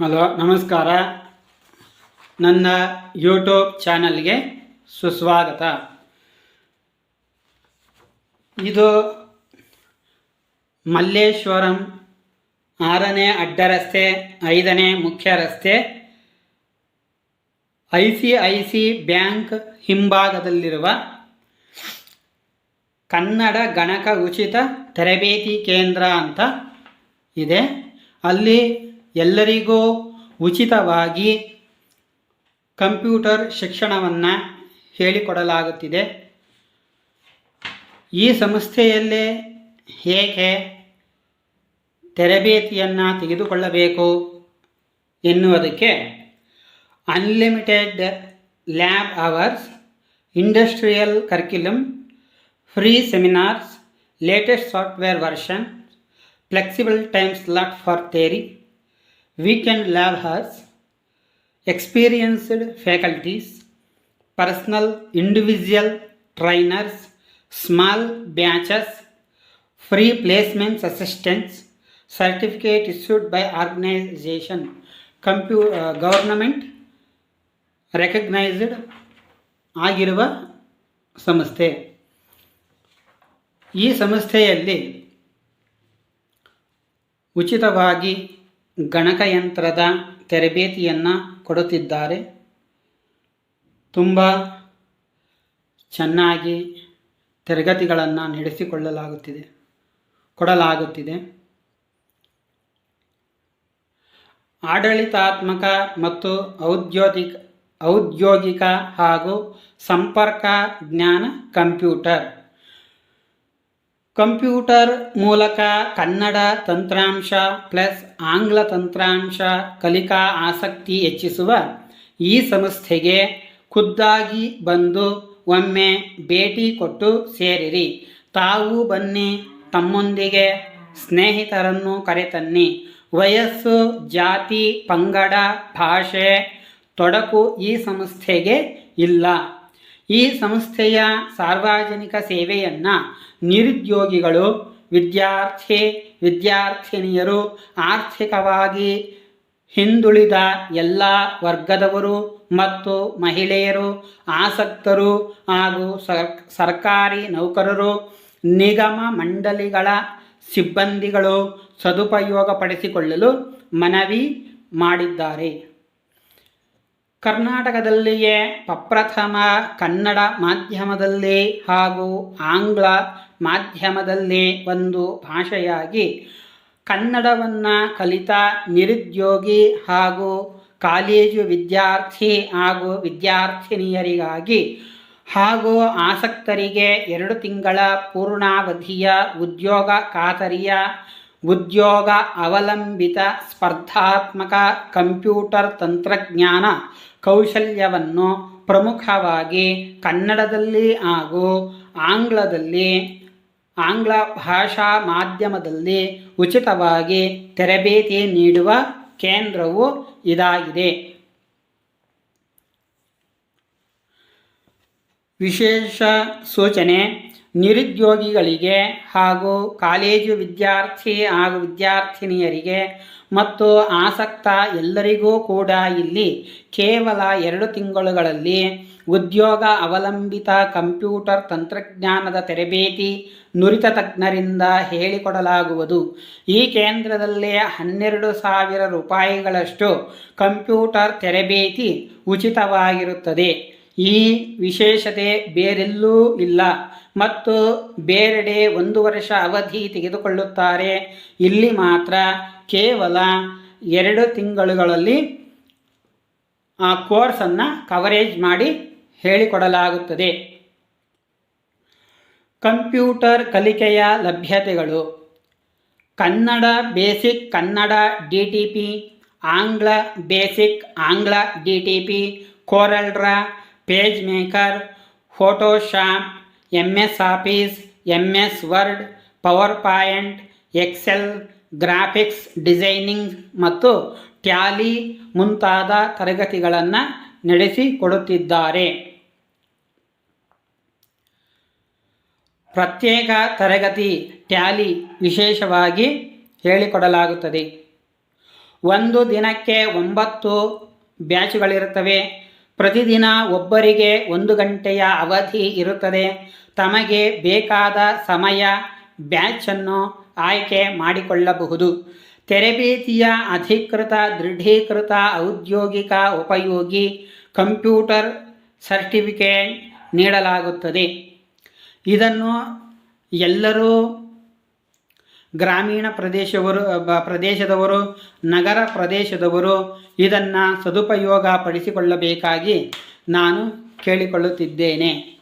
Hello, ನಮಸ್ಕಾರ. ನನ್ನ YouTube ಚಾನಲ್ಗೆ ಸುಸ್ವಾಗತ. ಇದು ಮಲ್ಲೇಶ್ವರಂ ಆರನೇ ಅಡ್ಡರಸ್ತೆ, ಐದನೇ ಮುಖ್ಯ ರಸ್ತೆ, I C I C bank ಹಿಂಭಾಗದಲ್ಲಿರುವ Kannada ಗಣಕ ಉಚಿತ ತರಬೇತಿ ಕೇಂದ್ರ ಅಂತ ಇದೆ. ಅಲ್ಲಿ ಎಲ್ಲರಿಗೂ ಉಚಿತವಾಗಿ ಕಂಪ್ಯೂಟರ್ ಶಿಕ್ಷಣವನ್ನು ಹೇಳಿಕೊಡಲಾಗುತ್ತಿದೆ. ಈ ಸಂಸ್ಥೆಯಲ್ಲೇ ಹೇಗೆ ತರಬೇತಿಯನ್ನು ತೆಗೆದುಕೊಳ್ಳಬೇಕು ಎನ್ನುವುದಕ್ಕೆ unlimited lab hours industrial curriculum free seminars latest software version flexible time slot for theory weekend lab hours experienced faculties, personal individual trainers, small batches, free placements assistance, certificate issued by organization, compu- uh, government recognized ಆಗಿರುವ ಸಂಸ್ಥೆ ಈ ಸಂಸ್ಥೆಯಲ್ಲಿ ಉಚಿತವಾಗಿ ಗಣಕಯಂತ್ರದ ತರಬೇತಿಯನ್ನು ಕೊಡುತ್ತಿದ್ದಾರೆ. ತುಂಬ ಚೆನ್ನಾಗಿ ತರಗತಿಗಳನ್ನು ನಡೆಸಿಕೊಳ್ಳಲಾಗುತ್ತಿದೆ, ಕೊಡಲಾಗುತ್ತಿದೆ. ಆಡಳಿತಾತ್ಮಕ ಮತ್ತು ಔದ್ಯೋಗಿಕ ಔದ್ಯೋಗಿಕ ಹಾಗೂ ಸಂಪರ್ಕ ಜ್ಞಾನ ಕಂಪ್ಯೂಟರ್. ಕಂಪ್ಯೂಟರ್ ಮೂಲಕ ಕನ್ನಡ ತಂತ್ರಾಂಶ ಪ್ಲಸ್ ಆಂಗ್ಲ ತಂತ್ರಾಂಶ ಕಲಿಕಾ ಆಸಕ್ತಿ ಹೆಚ್ಚಿಸುವ ಈ ಸಂಸ್ಥೆಗೆ ಖುದ್ದಾಗಿ ಬಂದು ಒಮ್ಮೆ ಭೇಟಿ ಕೊಟ್ಟು ಸೇರಿರಿ. ತಾವು ಬನ್ನಿ, ತಮ್ಮೊಂದಿಗೆ ಸ್ನೇಹಿತರನ್ನು ಕರೆತನ್ನಿ. ವಯಸ್ಸು, ಜಾತಿ, ಪಂಗಡ, ಭಾಷೆ ತೊಡಕು ಈ ಸಂಸ್ಥೆಗೆ ಇಲ್ಲ. ಈ ಸಂಸ್ಥೆಯ ಸಾರ್ವಜನಿಕ ಸೇವೆಯನ್ನು ನಿರುದ್ಯೋಗಿಗಳು, ವಿದ್ಯಾರ್ಥಿ, ವಿದ್ಯಾರ್ಥಿನಿಯರು ಆರ್ಥಿಕವಾಗಿ ಹಿಂದುಳಿದ ಎಲ್ಲ ವರ್ಗದವರು ಮತ್ತು ಮಹಿಳೆಯರು, ಆಸಕ್ತರು ಹಾಗೂ ಸರ್, ಸರ್ಕಾರಿ ನೌಕರರು, ನಿಗಮ ಮಂಡಳಿಗಳ ಸಿಬ್ಬಂದಿಗಳು ಸದುಪಯೋಗಪಡಿಸಿಕೊಳ್ಳಲು ಮನವಿ ಮಾಡಿದ್ದಾರೆ. ಕರ್ನಾಟಕದಲ್ಲಿಯೇ ಪ್ರಪ್ರಥಮ ಕನ್ನಡ ಮಾಧ್ಯಮದಲ್ಲಿ ಹಾಗೂ ಆಂಗ್ಲ ಮಾಧ್ಯಮದಲ್ಲಿ ಒಂದು ಭಾಷೆಯಾಗಿ ಕನ್ನಡವನ್ನು ಕಲಿತ ನಿರುದ್ಯೋಗಿ ಹಾಗೂ ಕಾಲೇಜು ವಿದ್ಯಾರ್ಥಿ ಹಾಗೂ ವಿದ್ಯಾರ್ಥಿನಿಯರಿಗಾಗಿ ಹಾಗೂ ಆಸಕ್ತರಿಗೆ ಎರಡು ತಿಂಗಳ ಪೂರ್ಣಾವಧಿಯ ಉದ್ಯೋಗ ಖಾತರಿಯ ಉದ್ಯೋಗ ಅವಲಂಬಿತ ಸ್ಪರ್ಧಾತ್ಮಕ ಕಂಪ್ಯೂಟರ್ ತಂತ್ರಜ್ಞಾನ ಕೌಶಲ್ಯವನ್ನು ಪ್ರಮುಖವಾಗಿ ಕನ್ನಡದಲ್ಲಿ ಹಾಗೂ ಆಂಗ್ಲದಲ್ಲಿ, ಆಂಗ್ಲ ಭಾಷಾ ಮಾಧ್ಯಮದಲ್ಲಿ ಉಚಿತವಾಗಿ ತರಬೇತಿ ನೀಡುವ ಕೇಂದ್ರವು ಇದಾಗಿದೆ. ವಿಶೇಷ ಸೂಚನೆ. ನಿರುದ್ಯೋಗಿಗಳಿಗೆ ಹಾಗೂ ಕಾಲೇಜು ವಿದ್ಯಾರ್ಥಿ ಹಾಗೂ ವಿದ್ಯಾರ್ಥಿನಿಯರಿಗೆ ಮತ್ತು ಆಸಕ್ತ ಎಲ್ಲರಿಗೂ ಕೂಡ ಇಲ್ಲಿ ಕೇವಲ ಎರಡು ತಿಂಗಳುಗಳಲ್ಲಿ ಉದ್ಯೋಗ ಅವಲಂಬಿತ ಕಂಪ್ಯೂಟರ್ ತಂತ್ರಜ್ಞಾನದ ತರಬೇತಿ ನುರಿತ ತಜ್ಞರಿಂದ ಹೇಳಿಕೊಡಲಾಗುವುದು. ಈ ಕೇಂದ್ರದಲ್ಲಿ ಹನ್ನೆರಡು ಸಾವಿರ ರೂಪಾಯಿಗಳಷ್ಟು ಕಂಪ್ಯೂಟರ್ ತರಬೇತಿ ಉಚಿತವಾಗಿರುತ್ತದೆ. ಈ ವಿಶೇಷತೆ ಬೇರೆಲ್ಲೂ ಇಲ್ಲ. ಮತ್ತು ಬೇರೆಡೆ ಒಂದು ವರ್ಷ ಅವಧಿ ತೆಗೆದುಕೊಳ್ಳುತ್ತಾರೆ. ಇಲ್ಲಿ ಮಾತ್ರ ಕೇವಲ ಎರಡು ತಿಂಗಳುಗಳಲ್ಲಿ ಆ ಕೋರ್ಸನ್ನು ಕವರೇಜ್ ಮಾಡಿ ಹೇಳಿಕೊಡಲಾಗುತ್ತದೆ. ಕಂಪ್ಯೂಟರ್ ಕಲಿಕೆಯ ಲಭ್ಯತೆಗಳು. Kannada basic Kannada D T P ಆಂಗ್ಲ ಬೇಸಿಕ್, ಆಂಗ್ಲ D T P CorelDRAW page maker, Photoshop M S office M S Word power point Excel, graphics, designing ಮತ್ತು ಟ್ಯಾಲಿ ಮುಂತಾದ ತರಗತಿಗಳನ್ನು ನಡೆಸಿಕೊಡುತ್ತಿದ್ದಾರೆ ಪ್ರತ್ಯೇಕ ತರಗತಿ ಟ್ಯಾಲಿ ವಿಶೇಷವಾಗಿ ಹೇಳಿಕೊಡಲಾಗುತ್ತದೆ. ಒಂದು ದಿನಕ್ಕೆ ಒಂಬತ್ತು ಬ್ಯಾಚ್ಗಳಿರುತ್ತವೆ. ಪ್ರತಿದಿನ ಒಬ್ಬರಿಗೆ ಒಂದು ಗಂಟೆಯ ಅವಧಿ ಇರುತ್ತದೆ. ತಮಗೆ ಬೇಕಾದ ಸಮಯ ಬ್ಯಾಚನ್ನು ಆಯ್ಕೆ ಮಾಡಿಕೊಳ್ಳಬಹುದು. ತೆರಬೇತಿಯ ಅಧಿಕೃತ, ದೃಢೀಕೃತ, ಔದ್ಯೋಗಿಕ ಉಪಯೋಗಿ ಕಂಪ್ಯೂಟರ್ ಸರ್ಟಿಫಿಕೇಟ್ ನೀಡಲಾಗುತ್ತದೆ. ಇದನ್ನು ಎಲ್ಲರೂ ಗ್ರಾಮೀಣ ಪ್ರದೇಶವರು ಪ್ರದೇಶದವರು ನಗರ ಪ್ರದೇಶದವರು ಇದನ್ನು ಸದುಪಯೋಗ ಪಡಿಸಿಕೊಳ್ಳಬೇಕಾಗಿ ನಾನು ಕೇಳಿಕೊಳ್ಳುತ್ತಿದ್ದೇನೆ.